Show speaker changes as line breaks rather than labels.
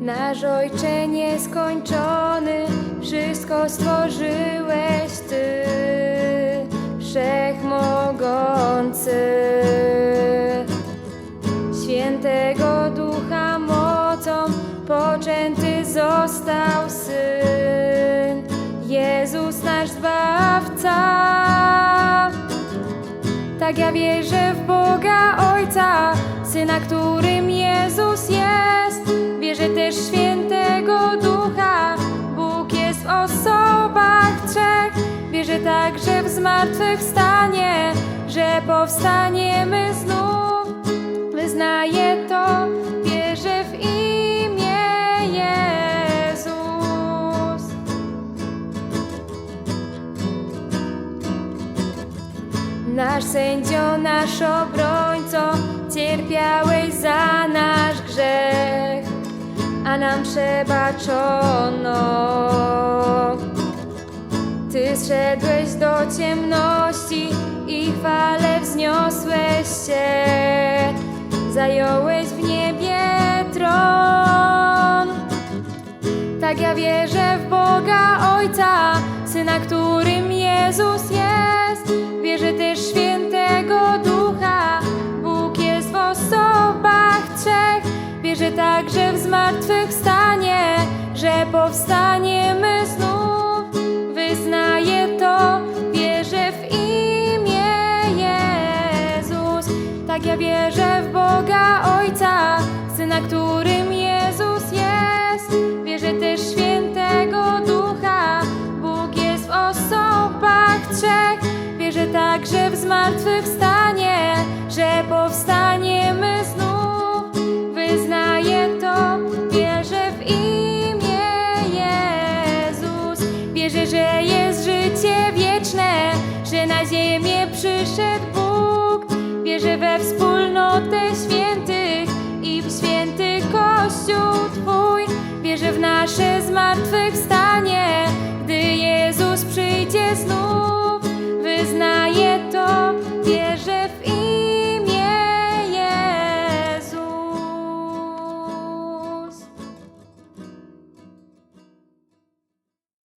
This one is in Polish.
Nasz Ojcze nieskończony, wszystko stworzyłeś Ty, Wszechmogący. Świętego Ducha mocą poczęty został Syn, Jezus nasz Zbawca. Tak ja wierzę w Boga Ojca, Syna, którym Jezus jest. Także w zmartwychwstanie, że powstaniemy znów. Wyznaję to, wierzę w imię Jezus. Nasz sędzio, nasz obrońco, cierpiałeś za nasz grzech, a nam przebaczono. Ty zszedłeś do ciemności i chwale wzniosłeś się, zająłeś w niebie tron. Tak ja wierzę w Boga Ojca, Syna, którym Jezus jest. Wierzę też w świętego Ducha, Bóg jest w osobach trzech. Wierzę także w zmartwychwstanie, że powstaniemy Tak ja wierzę w Boga Ojca, Syna, którym Jezus jest. Wierzę też w świętego Ducha, Bóg jest w osobach trzech. Wierzę także w zmartwychwstanie, że powstaniemy znów. Wyznaję to, wierzę w imię Jezus. Wierzę, że jest życie wieczne, że na ziemię przyszedł. Wierzę we wspólnotę świętych i w święty Kościół Twój. Wierzę w nasze zmartwychwstanie,